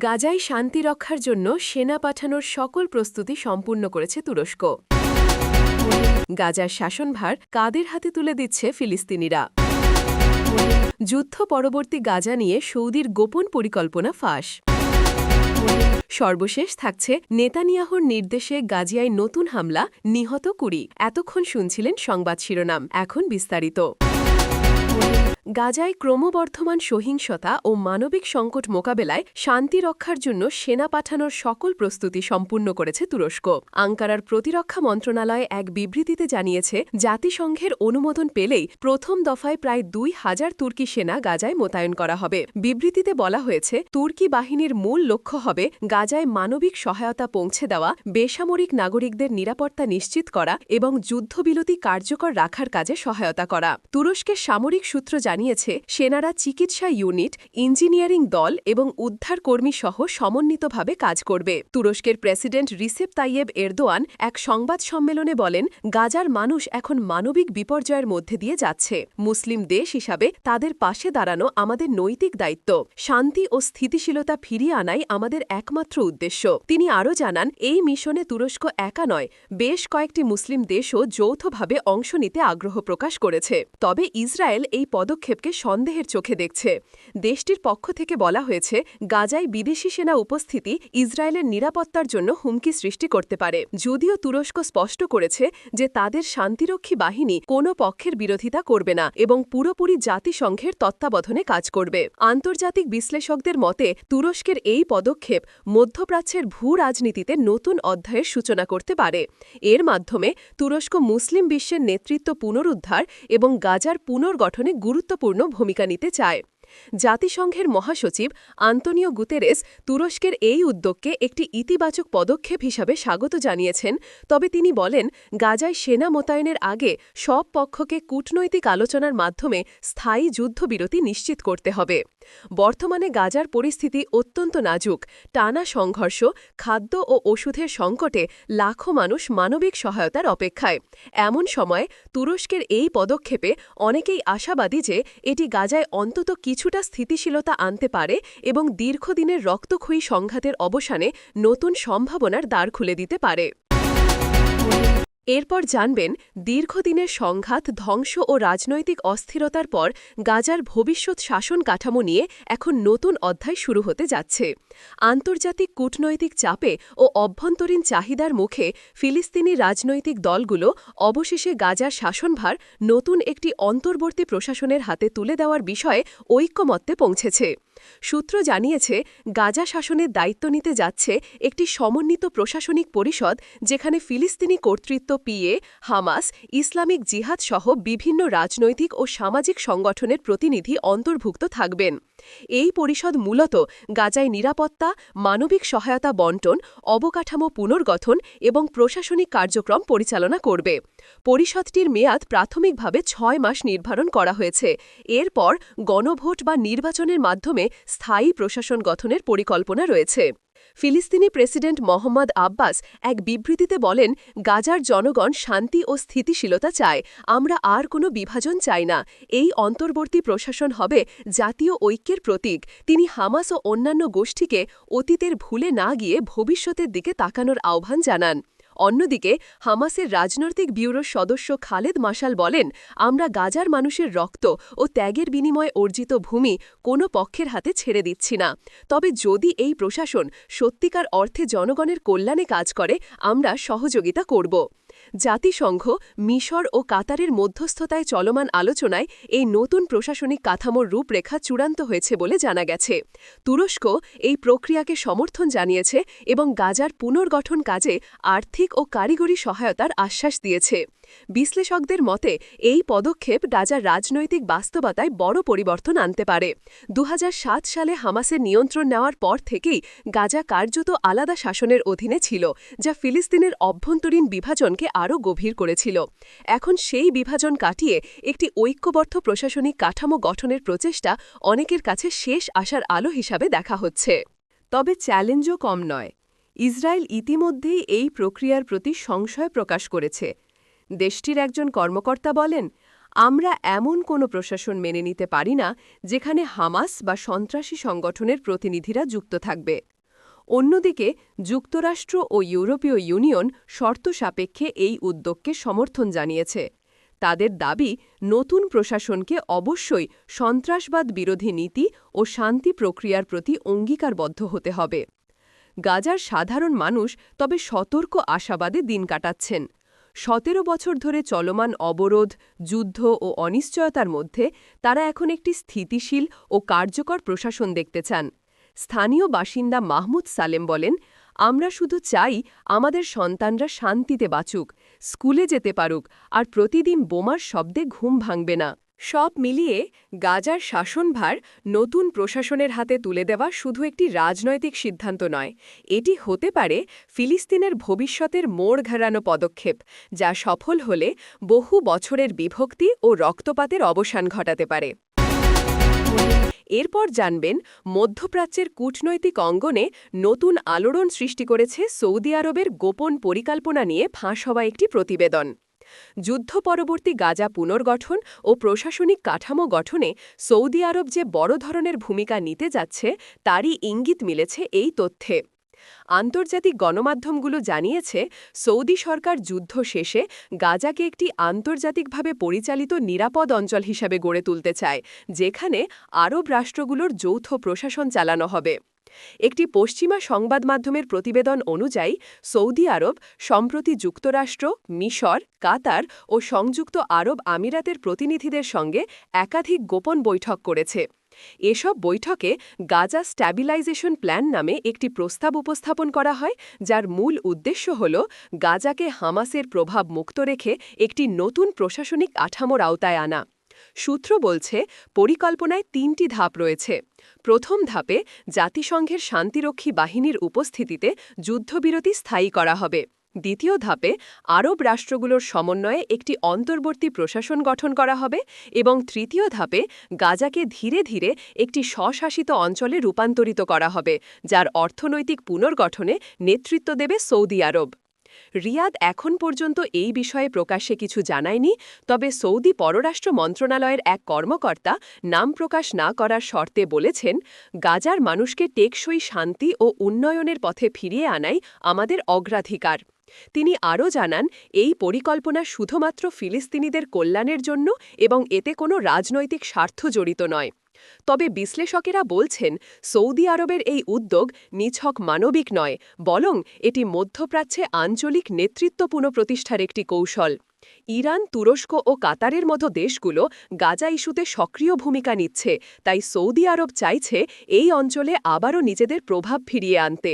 গাজায় শান্তি রক্ষার জন্য সেনা পাঠানোর সকল প্রস্তুতি সম্পূর্ণ করেছে তুরস্ক। গাজার শাসনভার কাদের হাতে তুলে দিচ্ছে ফিলিস্তিনিরা? যুদ্ধ পরবর্তী গাজা নিয়ে সৌদির গোপন পরিকল্পনা ফাঁস। সর্বশেষ থাকছে নেতানিয়াহুর নির্দেশে গাজিয়ায় নতুন হামলা, নিহত কুড়ি। এতক্ষণ শুনছিলেন সংবাদ শিরোনাম, এখন বিস্তারিত। গাজায় ক্রমবর্ধমান সহিংসতা ও মানবিক সংকট মোকাবেলায় শান্তি রক্ষার জন্য সেনা পাঠানোর সকল প্রস্তুতি সম্পূর্ণ করেছে তুরস্ক। আঙ্কারার প্রতিরক্ষা মন্ত্রণালয় এক বিবৃতিতে জানিয়েছে, জাতিসংঘের অনুমোদন পেলেই প্রথম দফায় প্রায় দুই হাজার তুর্কি সেনা গাজায় মোতায়েন করা হবে। বিবৃতিতে বলা হয়েছে, তুর্কি বাহিনীর মূল লক্ষ্য হবে গাজায় মানবিক সহায়তা পৌঁছে দেওয়া, বেসামরিক নাগরিকদের নিরাপত্তা নিশ্চিত করা এবং যুদ্ধবিরতি কার্যকর রাখার কাজে সহায়তা করা। তুরস্কের সামরিক সূত্র জানিয়েছে, সেনারা চিকিৎসা ইউনিট, ইঞ্জিনিয়ারিং দল এবং উদ্ধারকর্মী সহ সমন্বিতভাবে কাজ করবে। তুরস্কের প্রেসিডেন্ট রিসেপ তাইয়েব এরদোয়ান এক সংবাদ সম্মেলনে বলেন, গাজার মানুষ এখন মানবিক বিপর্যয়ের মধ্যে দিয়ে যাচ্ছে। মুসলিম দেশ হিসাবে তাদের পাশে দাঁড়ানো আমাদের নৈতিক দায়িত্ব। শান্তি ও স্থিতিশীলতা ফিরিয়ে আনাই আমাদের একমাত্র উদ্দেশ্য। তিনি আরও জানান, এই মিশনে তুরস্ক একা নয়, বেশ কয়েকটি মুসলিম দেশও যৌথভাবে অংশ নিতে আগ্রহ প্রকাশ করেছে। তবে ইসরায়েল এই পদক্ষেপকে সন্দেহের চোখে দেখছে। দেশটির পক্ষ থেকে বলা হয়েছে, গাজায় বিদেশি সেনা উপস্থিতি ইসরায়েলের নিরাপত্তার জন্য হুমকি সৃষ্টি করতে পারে। যদিও তুরস্ক স্পষ্ট করেছে যে তাদের শান্তিরক্ষী বাহিনী কোনো পক্ষের বিরোধিতা করবে না এবং পুরোপুরি জাতিসংঘের তত্ত্বাবধানে কাজ করবে। আন্তর্জাতিক বিশ্লেষকদের মতে, তুরস্কের এই পদক্ষেপ মধ্যপ্রাচ্যের ভূ রাজনীতিতে নতুন অধ্যায়ের সূচনা করতে পারে। এর মাধ্যমে তুরস্ক মুসলিম বিশ্বের নেতৃত্ব পুনরুদ্ধার এবং গাজার পুনর্গঠনে গুরুত্বপূর্ণ ভূমিকা নিতে চায়। জাতিসংঘের মহাসচিব আন্তনিও গুতেরেস তুরস্কের এই উদ্যোগকে একটি ইতিবাচক পদক্ষেপ হিসাবে স্বাগত জানিয়েছেন, তবে তিনি বলেন, গাজায় সেনা মোতায়েনের আগে সব পক্ষকে কূটনৈতিক আলোচনার মাধ্যমে স্থায়ী যুদ্ধবিরতি নিশ্চিত করতে হবে। বর্তমানে গাজার পরিস্থিতি অত্যন্ত নাজুক। টানা সংঘর্ষ, খাদ্য ও ওষুধের সংকটে লাখো মানুষ মানবিক সহায়তার অপেক্ষায়। এমন সময় তুরস্কের এই পদক্ষেপে অনেকেই আশাবাদী যে এটি গাজায় অন্তত কিছুটা স্থিতিশীলতা আনতে পারে এবং দীর্ঘদিনের রক্তক্ষয়ী সংঘাতের অবসানে নতুন সম্ভাবনার দ্বার খুলে দিতে পারে। এরপর জানবেন, দীর্ঘদিনের সংঘাত, ধ্বংস ও রাজনৈতিক অস্থিরতার পর গাজার ভবিষ্যৎ শাসন কাঠামো নিয়ে এখন নতুন অধ্যায় শুরু হতে যাচ্ছে। আন্তর্জাতিক কূটনৈতিক চাপে ও অভ্যন্তরীণ চাহিদার মুখে ফিলিস্তিনি রাজনৈতিক দলগুলো অবশেষে গাজার শাসনভার নতুন একটি অন্তর্বর্তী প্রশাসনের হাতে তুলে দেওয়ার বিষয়ে ঐক্যমত্যে পৌঁছেছে। সূত্র জানিয়েছে, গাজা শাসনের দায়িত্ব নিতে যাচ্ছে একটি সমন্বিত প্রশাসনিক পরিষদ যেখানে ফিলিস্তিনি কর্তৃত্ব, পিএ, হামাস, ইসলামিক জিহাদ সহ বিভিন্ন রাজনৈতিক ও সামাজিক সংগঠনের প্রতিনিধি অন্তর্ভুক্ত থাকবেন। এই পরিষদ মূলত গাজায় নিরাপত্তা, মানবিক সহায়তা বন্টন, অবকাঠামো পুনর্গঠন এবং প্রশাসনিক কার্যক্রম পরিচালনা করবে। পরিষদটির মেয়াদ প্রাথমিকভাবে ছয় মাস নির্ধারণ করা হয়েছে। এরপর গণভোট বা নির্বাচনের মাধ্যমে স্থায়ী প্রশাসন গঠনের পরিকল্পনা রয়েছে। ফিলিস্তিনি প্রেসিডেন্ট মোহাম্মদ আব্বাস এক বিবৃতিতে বলেন, গাজার জনগণ শান্তি ও স্থিতিশীলতা চায়, আমরা আর কোনো বিভাজন চাই না, এই অন্তর্বর্তী প্রশাসন হবে জাতীয় ঐক্যের প্রতীক, তিনি হামাস ও অন্যান্য গোষ্ঠীকে অতীতের ভুলে না গিয়ে ভবিষ্যতের দিকে তাকানোর আহ্বান জানান। অন্যদিকে, হামাসের রাজনৈতিক ব্যুরোর সদস্য খালেদ মাসাল বলেন, আমরা গাজার মানুষের রক্ত ও ত্যাগের বিনিময়ে অর্জিত ভূমি কোনো পক্ষের হাতে ছেড়ে দিচ্ছি না। তবে যদি এই প্রশাসন সত্যিকার অর্থে জনগণের কল্যাণে কাজ করে, আমরা সহযোগিতা করব। জাতিসংঘ, মিশর ও কাতারের মধ্যস্থতায় চলমান আলোচনায় এই নতুন প্রশাসনিক কাঠামোর রূপরেখা চূড়ান্ত হয়েছে বলে জানা গেছে। তুরস্ক এই প্রক্রিয়াকে সমর্থন জানিয়েছে এবং গাজার পুনর্গঠন কাজে আর্থিক ও কারিগরি সহায়তার আশ্বাস দিয়েছে। বিশ্লেষকদের মতে, এই পদক্ষেপ গাজার রাজনৈতিক বাস্তবতায় বড় পরিবর্তন আনতে পারে। দু হাজার সাত সালে হামাসের নিয়ন্ত্রণ নেওয়ার পর থেকেই গাজা কার্যত আলাদা শাসনের অধীনে ছিল, যা ফিলিস্তিনের অভ্যন্তরীণ বিভাজনকে আরও গভীর করেছিল। এখন সেই বিভাজন কাটিয়ে একটি ঐক্যবদ্ধ প্রশাসনিক কাঠামো গঠনের প্রচেষ্টা অনেকের কাছে শেষ আসার আলো হিসাবে দেখা হচ্ছে। তবে চ্যালেঞ্জও কম নয়। ইসরায়েল ইতিমধ্যেই এই প্রক্রিয়ার প্রতি সংশয় প্রকাশ করেছে। দেশটির একজন কর্মকর্তা বলেন, আমরা এমন কোনো প্রশাসন মেনে নিতে পারি না যেখানে হামাস বা সন্ত্রাসী সংগঠনের প্রতিনিধিরা যুক্ত থাকবে। অন্যদিকে, যুক্তরাষ্ট্র ও ইউরোপীয় ইউনিয়ন শর্ত সাপেক্ষে এই উদ্যোগকে সমর্থন জানিয়েছে। তাদের দাবি, নতুন প্রশাসনকে অবশ্যই সন্ত্রাসবাদ বিরোধী নীতি ও শান্তি প্রক্রিয়ার প্রতি অঙ্গীকারবদ্ধ হতে হবে। গাজার সাধারণ মানুষ তবে সতর্ক আশাবাদে দিন কাটাচ্ছেন। সতেরো বছর ধরে চলমান অবরোধ, যুদ্ধ ও অনিশ্চয়তার মধ্যে তারা এখন একটি স্থিতিশীল ও কার্যকর প্রশাসন দেখতে চান। স্থানীয় বাসিন্দা মাহমুদ সালেম বলেন, আমরা শুধু চাই আমাদের সন্তানরা শান্তিতে বাঁচুক, স্কুলে যেতে পারুক, আর প্রতিদিন বোমার শব্দে ঘুম ভাঙবে না। সব মিলিয়ে গাজার শাসনভার নতুন প্রশাসনের হাতে তুলে দেওয়া শুধু একটি রাজনৈতিক সিদ্ধান্ত নয়, এটি হতে পারে ফিলিস্তিনের ভবিষ্যতের মোড় ঘেরানো পদক্ষেপ, যা সফল হলে বহু বছরের বিভক্তি ও রক্তপাতের অবসান ঘটাতে পারে। এরপর জানবেন, মধ্যপ্রাচ্যের কূটনৈতিক অঙ্গনে নতুন আলোড়ন সৃষ্টি করেছে সৌদি আরবের গোপন পরিকল্পনা নিয়ে ফাঁস হওয়া একটি প্রতিবেদন। যুদ্ধ পরবর্তী গাজা পুনর্গঠন ও প্রশাসনিক কাঠামো গঠনে সৌদি আরব যে বড় ধরনের ভূমিকা নিতে যাচ্ছে, তারই ইঙ্গিত মিলেছে এই তথ্যে। আন্তর্জাতিক গণমাধ্যমগুলো জানিয়েছে, সৌদি সরকার যুদ্ধ শেষে গাজাকে একটি আন্তর্জাতিকভাবে পরিচালিত নিরাপদ অঞ্চল হিসাবে গড়ে তুলতে চায়, যেখানে আরব রাষ্ট্রগুলোর যৌথ প্রশাসন চালানো হবে। একটি পশ্চিমা সংবাদ মাধ্যমের প্রতিবেদন অনুযায়ী, সৌদি আরব, সম্প্রতি যুক্তরাষ্ট্র, মিশর, কাতার ও সংযুক্ত আরব আমিরাতের প্রতিনিধিদের সঙ্গে একাধিক গোপন বৈঠক করেছে। এসব বৈঠকে গাজা স্ট্যাবিলাইজেশন প্ল্যান নামে একটি প্রস্তাব উপস্থাপন করা হয়, যার মূল উদ্দেশ্য হল গাজাকে হামাসের প্রভাব মুক্ত রেখে একটি নতুন প্রশাসনিক কাঠামোর আওতায় আনা। সূত্র বলছে, পরিকল্পনায় তিনটি ধাপ রয়েছে। প্রথম ধাপে জাতিসংঘের শান্তিরক্ষী বাহিনীর উপস্থিতিতে যুদ্ধবিরতি স্থায়ী করা হবে। দ্বিতীয় ধাপে আরব রাষ্ট্রগুলোর সমন্বয়ে একটি অন্তর্বর্তী প্রশাসন গঠন করা হবে এবং তৃতীয় ধাপে গাজাকে ধীরে ধীরে একটি স্বশাসিত অঞ্চলে রূপান্তরিত করা হবে, যার অর্থনৈতিক পুনর্গঠনে নেতৃত্ব দেবে সৌদি আরব। রিয়াদ এখন পর্যন্ত এই বিষয়ে প্রকাশ্যে কিছু জানায়নি, তবে সৌদি পররাষ্ট্র মন্ত্রণালয়ের এক কর্মকর্তা নাম প্রকাশ না করার শর্তে বলেছেন, গাজার মানুষকে টেকসই শান্তি ও উন্নয়নের পথে ফিরিয়ে আনাই আমাদের অগ্রাধিকার। তিনি আরও জানান, এই পরিকল্পনা শুধুমাত্র ফিলিস্তিনিদের কল্যাণের জন্য এবং এতে কোনো রাজনৈতিক স্বার্থ জড়িত নয়। তবে বিশ্লেষকেরা বলছেন, সৌদি আরবের এই উদ্যোগ নিছক মানবিক নয়, বরং এটি মধ্যপ্রাচ্যে আঞ্চলিক নেতৃত্ব পুনঃপ্রতিষ্ঠার একটি কৌশল। ইরান, তুরস্ক ও কাতারের মতো দেশগুলো গাজা ইস্যুতে সক্রিয় ভূমিকা নিচ্ছে, তাই সৌদি আরব চাইছে এই অঞ্চলে আবারও নিজেদের প্রভাব ফিরিয়ে আনতে।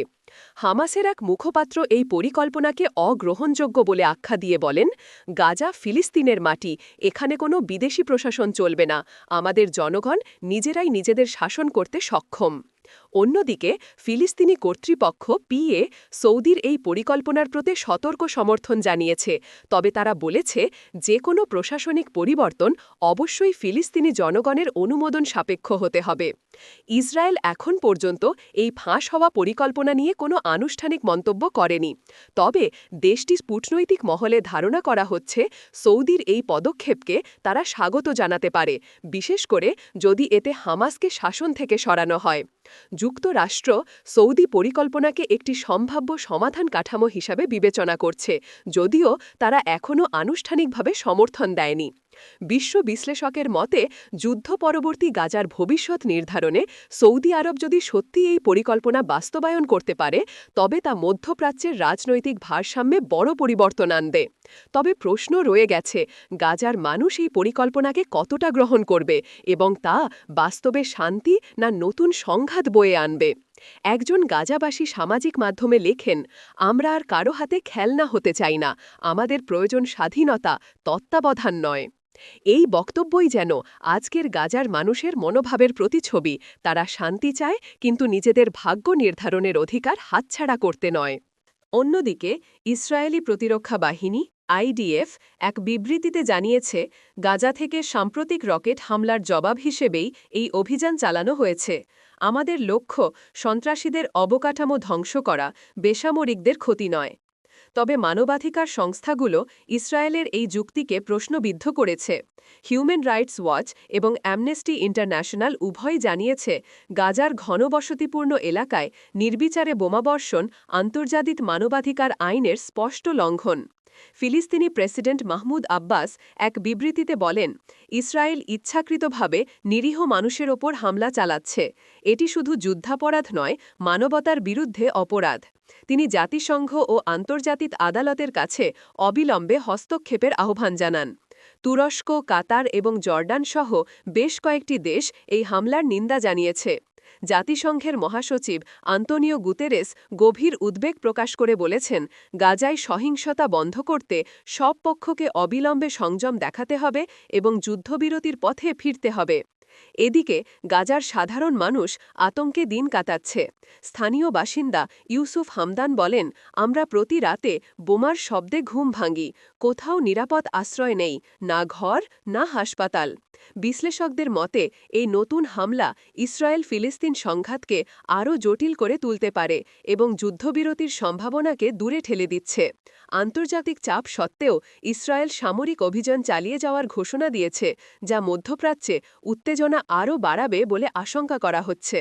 হামাসের এক মুখপাত্র এই পরিকল্পনাকে অগ্রহণযোগ্য বলে আখ্যা দিয়ে বলেন, গাজা ফিলিস্তিনের মাটি, এখানে কোনো বিদেশি প্রশাসন চলবে না, আমাদের জনগণ নিজেরাই নিজেদের শাসন করতে সক্ষম। অন্যদিকে, ফিলিস্তিনি কর্তৃপক্ষ পিএ সৌদির এই পরিকল্পনার প্রতি সতর্ক সমর্থন জানিয়েছে। তবে তারা বলেছে যে কোনো প্রশাসনিক পরিবর্তন অবশ্যই ফিলিস্তিনি জনগণের অনুমোদন সাপেক্ষ হতে হবে। ইসরায়েল এখন পর্যন্ত এই ফাঁস হওয়া পরিকল্পনা নিয়ে কোনো আনুষ্ঠানিক মন্তব্য করেনি। তবে দেশটি কূটনৈতিক মহলে ধারণা করা হচ্ছে, সৌদির এই পদক্ষেপকে তারা স্বাগত জানাতে পারে, বিশেষ করে যদি এতে হামাসকে শাসন থেকে সরানো হয়। যুক্তরাষ্ট্র সৌদি পরিকল্পনাকে একটি সম্ভাব্য সমাধান কাঠামো হিসাবে বিবেচনা করছে, যদিও তারা এখনও আনুষ্ঠানিকভাবে সমর্থন দেয়নি। বিশ্ব বিশ্লেষকের মতে, যুদ্ধ পরবর্তী গাজার ভবিষ্যৎ নির্ধারণে সৌদি আরব যদি সত্যি এই পরিকল্পনা বাস্তবায়ন করতে পারে, তবে তা মধ্যপ্রাচ্যের রাজনৈতিক ভারসাম্যে বড় পরিবর্তন আনবে। তবে প্রশ্ন রয়ে গেছে, গাজার মানুষ এই পরিকল্পনাকে কতটা গ্রহণ করবে এবং তা বাস্তবে শান্তি না নতুন সংঘাত বয়ে আনবে? একজন গাজাবাসী সামাজিক মাধ্যমে লেখেন, আমরা আর কারও হাতে খেলনা হতে চাই না, আমাদের প্রয়োজন স্বাধীনতা, তত্ত্বাবধান নয়। এই বক্তব্যই যেন আজকের গাজার মানুষের মনোভাবের প্রতিছবি তারা শান্তি চায় কিন্তু নিজেদের ভাগ্য নির্ধারণের অধিকার হাতছাড়া করতে নয়। অন্যদিকে, ইসরায়েলি প্রতিরক্ষা বাহিনী, আইডিএফ, এক বিবৃতিতে জানিয়েছে, গাজা থেকে সাম্প্রতিক রকেট হামলার জবাব হিসেবেই এই অভিযান চালানো হয়েছে। আমাদের লক্ষ্য সন্ত্রাসীদের অবকাঠামো ধ্বংস করা, বেসামরিকদের ক্ষতি নয়। তবে মানবাধিকার সংস্থাগুলো ইসরায়েলের এই যুক্তিকে প্রশ্নবিদ্ধ করেছে। হিউম্যান রাইটস ওয়াচ এবং অ্যামনেস্টি ইন্টারন্যাশনাল উভয় জানিয়েছে, গাজার ঘনবসতিপূর্ণ এলাকায় নির্বিচারে বোমাবর্ষণ আন্তর্জাতিক মানবাধিকার আইনের স্পষ্ট লঙ্ঘন। ফিলিস্তিনি প্রেসিডেন্ট মাহমুদ আব্বাস এক বিবৃতিতে বলেন, ইসরায়েল ইচ্ছাকৃতভাবে নিরীহ মানুষের ওপর হামলা চালাচ্ছে। এটি শুধু যুদ্ধাপরাধ নয়, মানবতার বিরুদ্ধে অপরাধ। তিনি জাতিসংঘ ও আন্তর্জাতিক আদালতের কাছে অবিলম্বে হস্তক্ষেপের আহ্বান জানান। তুরস্ক, কাতার এবং জর্ডান সহ বেশ কয়েকটি দেশ এই হামলার নিন্দা জানিয়েছে। জাতিসংঘের মহাসচিব আন্তোনিও গুতেরেস গভীর উদ্বেগ প্রকাশ করে বলেছেন, গাজায় সহিংসতা বন্ধ করতে সব পক্ষকে অবিলম্বে সংযম দেখাতে হবে এবং যুদ্ধবিরতির পথে ফিরতে হবে। এদিকে, গাজার সাধারণ মানুষ আতঙ্কে দিন কাটাচ্ছে। স্থানীয় বাসিন্দা ইউসুফ হামদান বলেন, আমরা প্রতি রাতে বোমার শব্দে ঘুম ভাঙি কোথাও নিরাপদ আশ্রয় নেই, না ঘর, না হাসপাতাল। বিশ্লেষকদের মতে, এই নতুন হামলা ইসরায়েল ফিলিস্তিন সংঘাতকে আরও জটিল করে তুলতে পারে এবং যুদ্ধবিরতির সম্ভাবনাকে দূরে ঠেলে দিচ্ছে। আন্তর্জাতিক চাপ সত্ত্বেও ইসরায়েল সামরিক অভিযান চালিয়ে যাওয়ার ঘোষণা দিয়েছে, যা মধ্যপ্রাচ্যে উত্তেজনা আরও বাড়াবে বলে আশঙ্কা করা হচ্ছে।